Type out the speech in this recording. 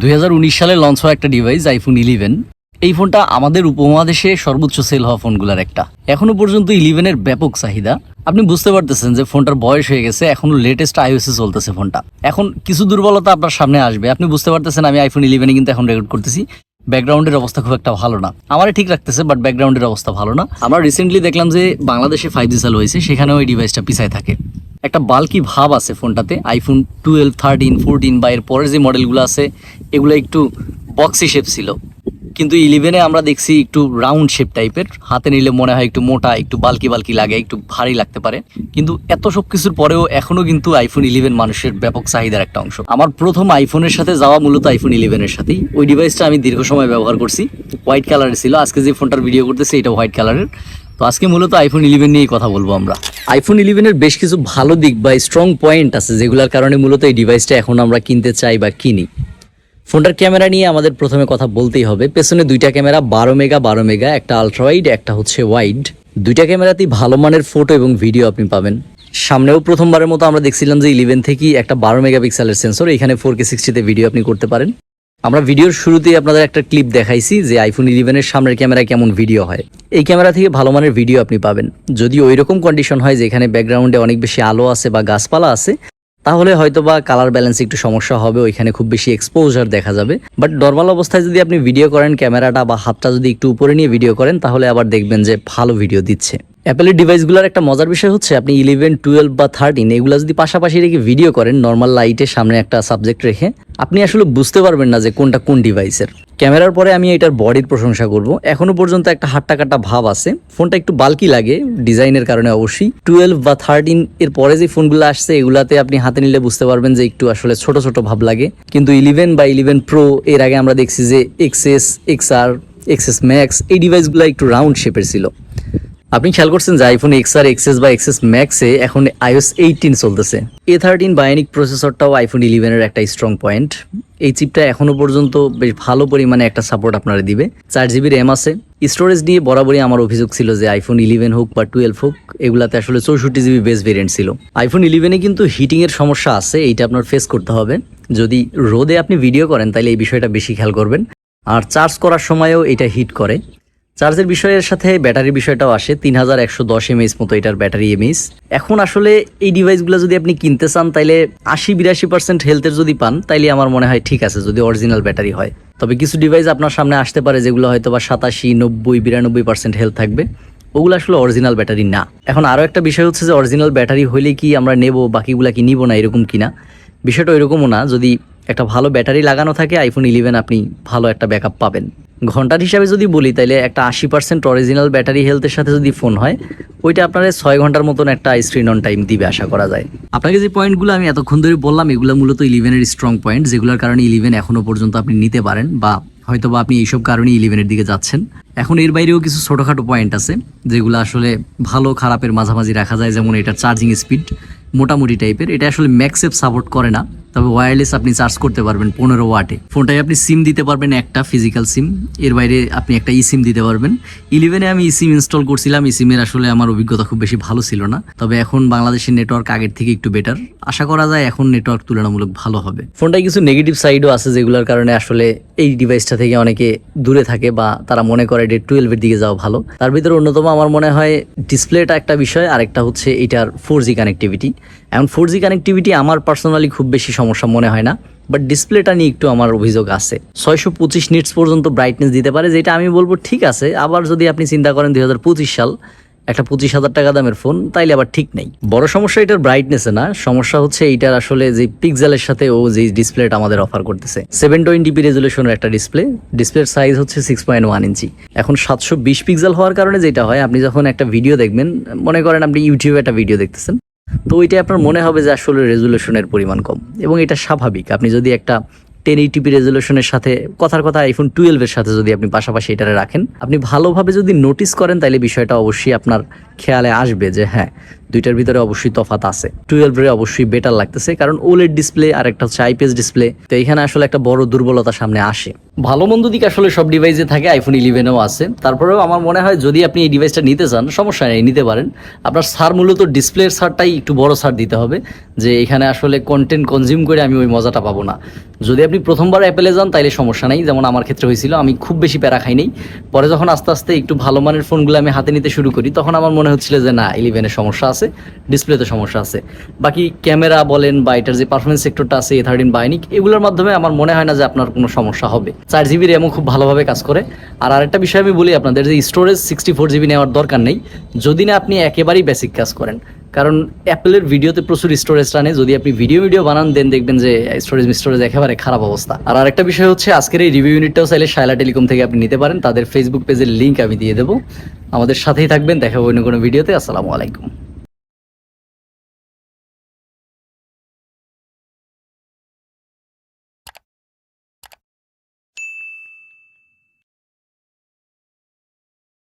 দুই হাজার উনিশ সালে লঞ্চ হওয়া একটা ডিভাইস আইফোন ইলেভেন এই ফোনটা আমাদের উপমহাদেশে সর্বোচ্চ সেল হওয়া ফোনগুলোর একটা। এখনও পর্যন্ত ইলেভেনের ব্যাপক চাহিদা। আপনি বুঝতে পারতেছেন যে ফোনটার বয়স হয়ে গেছে, এখনও লেটেস্ট আইওএসে চলতেছে ফোনটা। এখন কিছু দুর্বলতা আপনার সামনে আসবে। আপনি বুঝতে পারতেছেন আমি আইফোন ইলেভেনে কিন্তু এখন রেকর্ড করতেছি। ব্যাকগ্রাউন্ডের অবস্থা খুব একটা ভালো না। আমারই ঠিক রাখতেছে বাট ব্যাকগ্রাউন্ডের অবস্থা ভালো না। আমরা রিসেন্টলি দেখলাম যে বাংলাদেশে ফাইভ জি চালু হয়েছে, সেখানেও এই ডিভাইসটা পিছায় থাকে। একটা বাল্কি ভাব আছে ফোনটাতে আইফোন টুয়েলভ থার্টিন ফোরটিন বা এর পরের যে মডেলগুলো আছে, এগুলো একটু বক্সি শেপ ছিল। কিন্তু ইলেভেনে আমরা দেখছি একটু রাউন্ড শেপ টাইপের হাতে নিলে মনে হয় একটু মোটা, একটু বালকি বালকি লাগে, একটু ভারী লাগতে পারে। কিন্তু এত সব কিছুর পরেও এখনও কিন্তু আইফোন ইলেভেন মানুষের ব্যাপক চাহিদার একটা অংশ। আমার প্রথম আইফোনের সাথে যাওয়া মূলত আইফোন ইলেভেনের সাথেই। ওই ডিভাইসটা আমি দীর্ঘ সময় ব্যবহার করছি। হোয়াইট কালারের ছিল। আজকে যে ফোনটার ভিডিও করতেছি, এটা হোয়াইট কালারের তো আজকে মূলত আইফোন ইলেভেন নিয়েই কথা বলব আমরা। আইফোন ইলেভেনের বেশ কিছু ভালো দিক বা স্ট্রং পয়েন্ট আছে, যেগুলোর কারণে মূলত এই ডিভাইসটা এখন আমরা কিনতে চাই বা কিনি। ফোনটার ক্যামেরা নিয়ে আমাদের প্রথমে কথা বলতেই হবে। পেছনে দুইটা ক্যামেরা, বারো মেগা বারো মেগা, একটা আলট্রা ওয়াইড একটা হচ্ছে ওয়াইড দুইটা ক্যামেরাতেই ভালো মানের ফটো এবং ভিডিও আপনি পাবেন। সামনেও প্রথমবারের মতো আমরা দেখছিলাম যে ইলেভেন থেকেই একটা বারো মেগাপিক্সেলের সেন্সর এখানে ফোর কে সিক্সটিতে ভিডিও আপনি করতে পারেন। আমরা ভিডিওর শুরুতেই আপনাদের একটা ক্লিপ দেখাইছি যে আইফোন ইলেভেনের সামনের ক্যামেরায় কেমন ভিডিও হয়। এই ক্যামেরা থেকে ভালো মানের ভিডিও আপনি পাবেন। যদি ওই রকম কন্ডিশন হয় যেখানে ব্যাকগ্রাউন্ডে অনেক বেশি আলো আছে বা গাছপালা আছে, তাহলে হয়তো বা কালার ব্যালেন্স একটু সমস্যা হবে, ওইখানে খুব বেশি এক্সপোজার দেখা যাবে। বাট নর্মাল অবস্থায় যদি আপনি ভিডিও করেন ক্যামেরাটা বা হাতটা যদি একটু উপরে নিয়ে ভিডিও করেন, তাহলে আবার দেখবেন যে ভালো ভিডিও দিচ্ছে। অ্যাপেলের ডিভাইসগুলোর একটা মজার বিষয় হচ্ছে, আপনি ইলেভেন টুয়েলভ বা থার্টিন এগুলো যদি পাশাপাশি রেখে ভিডিও করেন নর্মাল লাইটের সামনে একটা সাবজেক্ট রেখে, আপনি আসলে বুঝতে পারবেন না যে কোনটা কোন ডিভাইসের ক্যামেরার পরে আমি এটার বডির প্রশংসা করব। এখনও পর্যন্ত একটা হাট্টা কাটা ভাব আছে। ফোনটা একটু বালকি লাগে ডিজাইনের কারণে অবশ্যই। টুয়েলভ বা থার্টিন এর পরে যে ফোনগুলো আসছে, এগুলাতে আপনি হাতে নিলে বুঝতে পারবেন যে একটু আসলে ছোট ছোট ভাব লাগে। কিন্তু ইলেভেন বা ইলেভেন প্রো এর আগে আমরা দেখছি যে এক্সএস এক্সআর এক্সএস ম্যাক্স এই ডিভাইসগুলো একটু রাউন্ড শেপের ছিল। আপনি খেয়াল করছেন যে আইফোন এক্স আর এক্সএস বা এক্সএস ম্যাক্সে এখন আইওএস এইটিন চলতেছে। এ থার্টিন বায়োনিক প্রসেসরটাও আইফোন ইলেভেনের একটা স্ট্রং পয়েন্ট এই চিপটা এখনও পর্যন্ত বেশ ভালো পরিমাণে একটা সাপোর্ট আপনারা দিবে। চার জিবি র্যাম আছে। স্টোরেজ নিয়ে বরাবরই আমার অভিযোগ ছিল যে আইফোন ইলেভেন হোক বা টুয়েলভ হোক, এগুলাতে আসলে চৌষট্টি জিবি বেস ভেরিয়েন্ট ছিল। আইফোন ইলেভেনে কিন্তু হিটিংয়ের সমস্যা আছে, এইটা আপনার ফেস করতে হবে। যদি রোদে আপনি ভিডিও করেন তাহলে এই বিষয়টা বেশি খেয়াল করবেন। আর চার্জ করার সময়ও এটা হিট করে। চার্জের বিষয়ের সাথে ব্যাটারির বিষয়টাও আসে, তিন হাজার একশো দশ এমএইচ মতো এটার ব্যাটারি এমএইচ এখন আসলে এই ডিভাইসগুলো যদি আপনি কিনতে চান, তাইলে আশি বিরাশি পার্সেন্ট হেলথের যদি পান, তাইলে আমার মনে হয় ঠিক আছে, যদি অরিজিনাল ব্যাটারি হয়। তবে কিছু ডিভাইস আপনার সামনে আসতে পারে, যেগুলো হয়তো বা সাতাশি, নব্বই, বিরানব্বই পার্সেন্ট হেলথ থাকবে। ওগুলো আসলে অরিজিনাল ব্যাটারি না। এখন আরও একটা বিষয় হচ্ছে যে অরিজিনাল ব্যাটারি হইলে কি আমরা নেব, বাকিগুলা কি নিব না, এরকম কিনা? বিষয়টা ওইরকমও না। যদি একটা ভালো ব্যাটারি লাগানো থাকে আইফোন ইলেভেন আপনি ভালো একটা ব্যাকআপ পাবেন। ঘণ্টার হিসাবে যদি বলি তাহলে একটা আশি পার্সেন্ট অরিজিনাল ব্যাটারি হেলথের সাথে যদি ফোন হয়, ওইটা আপনার ছয় ঘণ্টার মতন একটা স্ক্রিন অন টাইম দিবে আশা করা যায়। আপনাকে যে পয়েন্টগুলো আমি এতক্ষণ ধরে বললাম, এগুলো মূলত ইলেভেনের স্ট্রং পয়েন্ট যেগুলোর কারণে ইলেভেন এখনও পর্যন্ত আপনি নিতে পারেন বা হয়তো বা আপনি এইসব কারণে ইলেভেনের দিকে যাচ্ছেন। এখন এর বাইরেও কিছু ছোটোখাটো পয়েন্ট আছে, যেগুলো আসলে ভালো খারাপের মাঝামাঝি রাখা যায়, যেমন এটা চার্জিং স্পিড মোটামুটি টাইপের এটা আসলে ম্যাক্সেপ সাপোর্ট করে না। তবে ওয়্যারলেস আপনি চার্জ করতে পারবেন পনেরো ওয়াটে ফোনটায় আপনি সিম দিতে পারবেন একটা ফিজিক্যাল সিম এর বাইরে আপনি একটা ই সিম দিতে পারবেন। ইলেভেনে আমি ই সিম ইনস্টল করছিলাম ই সিমের আসলে আমার অভিজ্ঞতা খুব বেশি ভালো ছিল না। তবে এখন বাংলাদেশের নেটওয়ার্ক আগের থেকে একটু বেটার আশা করা যায় এখন নেটওয়ার্ক তুলনামূলক ভালো হবে। ফোনটায় কিছু নেগেটিভ সাইডও আছে যেগুলোর কারণে আসলে এই ডিভাইসটা থেকে অনেকে দূরে থাকে বা তারা মনে করে যে টুয়েলভের দিকে যাওয়া ভালো। তার ভিতরে অন্যতম আমার মনে হয় ডিসপ্লেটা একটা বিষয়, আরেকটা হচ্ছে এটার ফোর জি কানেক্টিভিটি এখন ফোর জি কানেক্টিভিটি আমার পার্সোনালি খুব বেশি সমস্যা মনে হয় না বাট ডিসপ্লেটা নিয়ে একটু আমার অভিযোগ আছে। ছয়শো পঁচিশ নিটস পর্যন্ত ব্রাইটনেস দিতে পারে, যেটা আমি বলব ঠিক আছে, আবার যদি আপনি চিন্তা করেন দুই হাজার পঁচিশ সাল, একটা পঁচিশ হাজার টাকা দামের ফোন তাইলে আবার ঠিক নেই। বড় সমস্যা এটার ব্রাইটনেসে না, সমস্যা হচ্ছে এইটার আসলে যে পিক্সেলের সাথে ও যে ডিসপ্লেটা আমাদের অফার করতেছে। সেভেন টোয়েন্টি পি রেজুলেশনের একটা ডিসপ্লে ডিসপ্লের সাইজ হচ্ছে সিক্স পয়েন্ট ওয়ান ইঞ্চি এখন সাতশো বিশ পিক্সেল হওয়ার কারণে যেটা হয়, আপনি যখন একটা ভিডিও দেখবেন, মনে করেন আপনি ইউটিউবে একটা ভিডিও দেখতেছেন তো ওইটা আপনার মনে হবে যে আসলে রেজুলেশনের পরিমাণ কম। এবং এটা স্বাভাবিক। আপনি যদি একটা টেন এইটিপি রেজুলেশনের সাথে, কথার কথা আইফোন টুয়েলভের সাথে যদি আপনি পাশাপাশি এটারে রাখেন, আপনি ভালোভাবে যদি নোটিস করেন তাহলে বিষয়টা অবশ্যই আপনার খেয়ালে আসবে যে হ্যাঁ দুইটার ভিতরে অবশ্যই তফাত আছে। টুয়েলভে অবশ্যই বেটার লাগতেছে, কারণ ওলেড ডিসপ্লে আর একটা হচ্ছে আইপিএস ডিসপ্লে তো এখানে আসলে একটা বড় দুর্বলতা সামনে আসে। ভালো মন্দ দিক আসলে সব ডিভাইসে থাকে আইফোন ইলেভেনও আছে। তারপরেও আমার মনে হয় যদি আপনি এই ডিভাইসটা নিতে চান, সমস্যা নেই, নিতে পারেন। আপনার সার মূলত ডিসপ্লের সারটাই একটু বড় সার দিতে হবে, যে এখানে আসলে কন্টেন্ট কনজিউম করে আমি ওই মজাটা পাবো না। যদি আপনি প্রথমবার অ্যাপেলে যান, তাইলে সমস্যা নেই। যেমন আমার ক্ষেত্রে হয়েছিল, আমি খুব বেশি প্যারা খাই নাই। পরে যখন আস্তে আস্তে একটু ভালো মানের ফোনগুলো আমি হাতে নিতে শুরু করি, তখন আমার মনে হচ্ছিল যে না ইলেভেনের সমস্যা আছে ডিসপ্লেতে সমস্যা আছে। বাকি ক্যামেরা বলেন বা এটার যে পারফরমেন্স সেক্টরটা আছে এ থার্টিন বাইনিক এগুলোর মাধ্যমে আমার মনে হয় না যে আপনার কোনো সমস্যা হবে। চার জিবি র্যামও খুব ভালোভাবে কাজ করে। আর আরেকটা বিষয় আমি বলি আপনাদের যে স্টোরেজ সিক্সটি ফোর জিবি নেওয়ার দরকার নেই, যদি না আপনি একেবারেই বেসিক কাজ করেন। কারণ অ্যাপেলের ভিডিওতে প্রচুর স্টোরেজ টানে, যদি আপনি ভিডিও ভিডিও বানান দেন দেখবেন যে স্টোরেজ স্টোরেজ একেবারে খারাপ অবস্থা। আর আরেকটা বিষয় হচ্ছে, আজকের এই রিভিউ ইউনিটটাও চাইলে শায়লা টেলিকম থেকে আপনি নিতে পারেন। তাদের ফেসবুক পেজের লিঙ্ক আমি দিয়ে দেবো। আমাদের সাথেই থাকবেন, দেখা অন্য কোনো ভিডিওতে আসসালামু আলাইকুম।